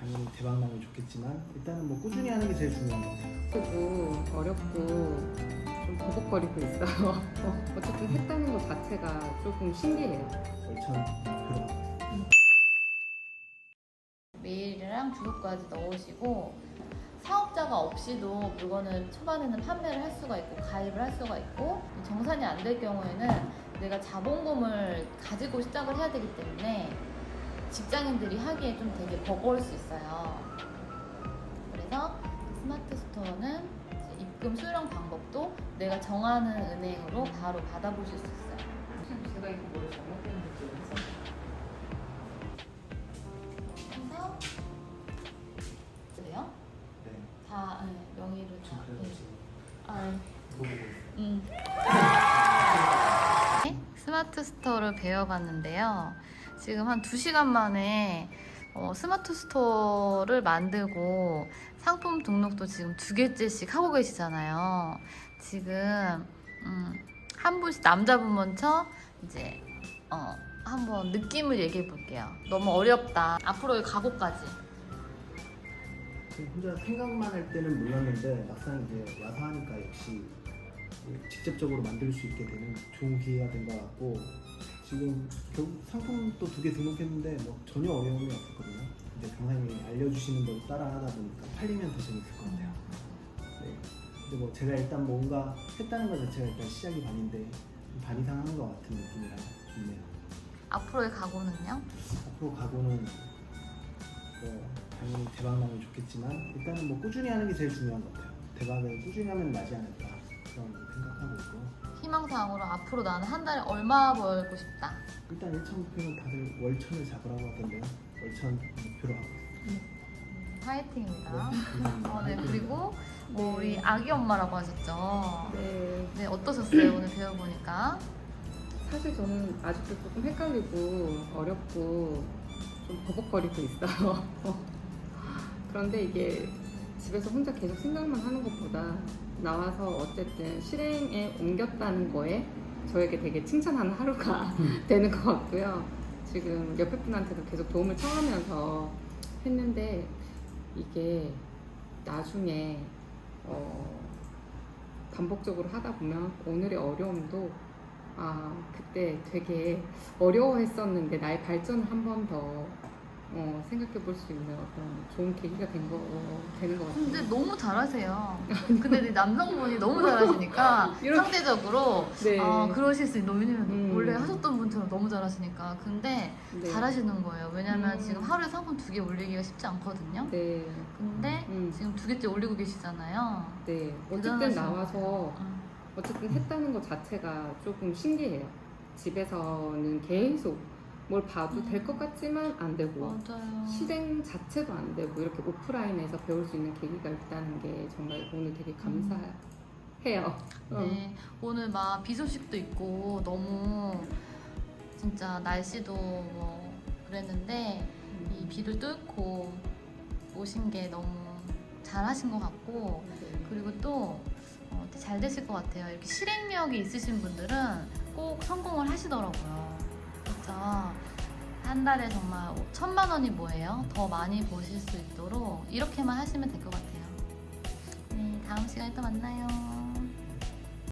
당연히 대박 나면 좋겠지만 일단은 뭐 꾸준히 하는 게 제일 중요한 것 같아요. 그리고 어렵고 좀 버벅거리고 있어요. 어, 어쨌든 했다는 것 자체가 조금 신기해요. 월천 목표로 하고 있습니다. 메일이랑 주소까지 넣으시고 사업자가 없이도 물건을 초반에는 판매를 할 수가 있고 가입을 할 수가 있고 정산이 안 될 경우에는 내가 자본금을 가지고 시작을 해야 되기 때문에 직장인들이 하기에 좀 되게 버거울 수 있어요. 그래서 스마트 스토어는 입금 수령 방법도 내가 정하는 은행으로 바로 받아보실 수 있어요. 제가 이거 뭘 잘못했는지. 그래서 그래요? 네, 다 네, 명의로 다. 네. 아, 네. 물어보고 있어요. 음. 스마트 스토어를 배워봤는데요. 지금 한 2시간 만에 어, 스마트 스토어를 만들고 상품 등록도 지금 두 개째씩 하고 계시잖아요. 지금 음, 한 분씩 남자분 먼저 이제 어, 한번 느낌을 얘기해 볼게요. 너무 어렵다. 앞으로의 각오까지. 혼자 생각만 할 때는 몰랐는데 막상 이제 와서 하니까 역시 뭐 직접적으로 만들 수 있게 되는 좋은 기회가 된 것 같고 지금 상품도 두 개 등록했는데 뭐 전혀 어려움이 없었거든요. 근데 강사님이 알려주시는 대로 따라하다 보니까 팔리면 더 재밌을 것 같아요. 네. 근데 뭐 제가 일단 뭔가 했다는 것 자체가 일단 시작이 반인데 반 이상 하는 것 같은 느낌이라 좋네요. 앞으로의 각오는요? 앞으로 가고는 뭐 당연히 대박 나면 좋겠지만 일단은 뭐 꾸준히 하는 게 제일 중요한 것 같아요. 대박을 꾸준히 하면 나지 않을까 그런 생각하고 있고 희망사항으로 앞으로 나는 한 달에 얼마 벌고 싶다. 일단 1천 목표는 다들 월천을 잡으라고 하던데요. 월천 목표로 하고 있습니다. 화이팅입니다. 네, 어, 네, 그리고 뭐 우리 아기 엄마라고 하셨죠? 네, 네, 어떠셨어요? 오늘 배워보니까? 사실 저는 아직도 조금 헷갈리고 어렵고 좀 버벅거리고 있어요. 그런데 이게 집에서 혼자 계속 생각만 하는 것보다 나와서 어쨌든 실행에 옮겼다는 거에 저에게 되게 칭찬하는 하루가 되는 것 같고요. 지금 옆에 분한테도 계속 도움을 청하면서 했는데 이게 나중에 어, 반복적으로 하다 보면 오늘의 어려움도 아 그때 되게 어려워했었는데 나의 발전을 한 번 더 어, 생각해 볼 수 있는 어떤 좋은 계기가 된 거, 되는 것 같아요. 근데 너무 잘하세요. 근데 네 남성분이 너무 잘하시니까 이렇게. 상대적으로 네. 아, 그러실 수 있는 왜냐면 음. 원래 하셨던 분처럼 너무 잘하시니까 근데 네. 잘하시는 거예요. 왜냐면 음. 지금 하루에 상품 두 개 올리기가 쉽지 않거든요. 네. 근데 음. 지금 두 개째 올리고 계시잖아요. 네. 어쨌든 나와서 것 같아요. 어쨌든 했다는 것 자체가 조금 신기해요. 집에서는 계속 뭘 봐도 될것 같지만 안 음. 되고 맞아요. 실행 자체도 안 되고 이렇게 오프라인에서 배울 수 있는 계기가 있다는 게 정말 오늘 되게 감사해요. 어. 네, 오늘 막 비 소식도 있고 너무 진짜 날씨도 뭐 그랬는데 이 비를 뚫고 오신 게 너무 잘하신 것 같고 네. 그리고 또 어, 잘 되실 것 같아요. 이렇게 실행력이 있으신 분들은 꼭 성공을 하시더라고요. 진짜 한 달에 정말 천만 원이 뭐예요? 더 많이 버실 수 있도록 이렇게만 하시면 될 것 같아요. 네, 다음 시간에 또 만나요.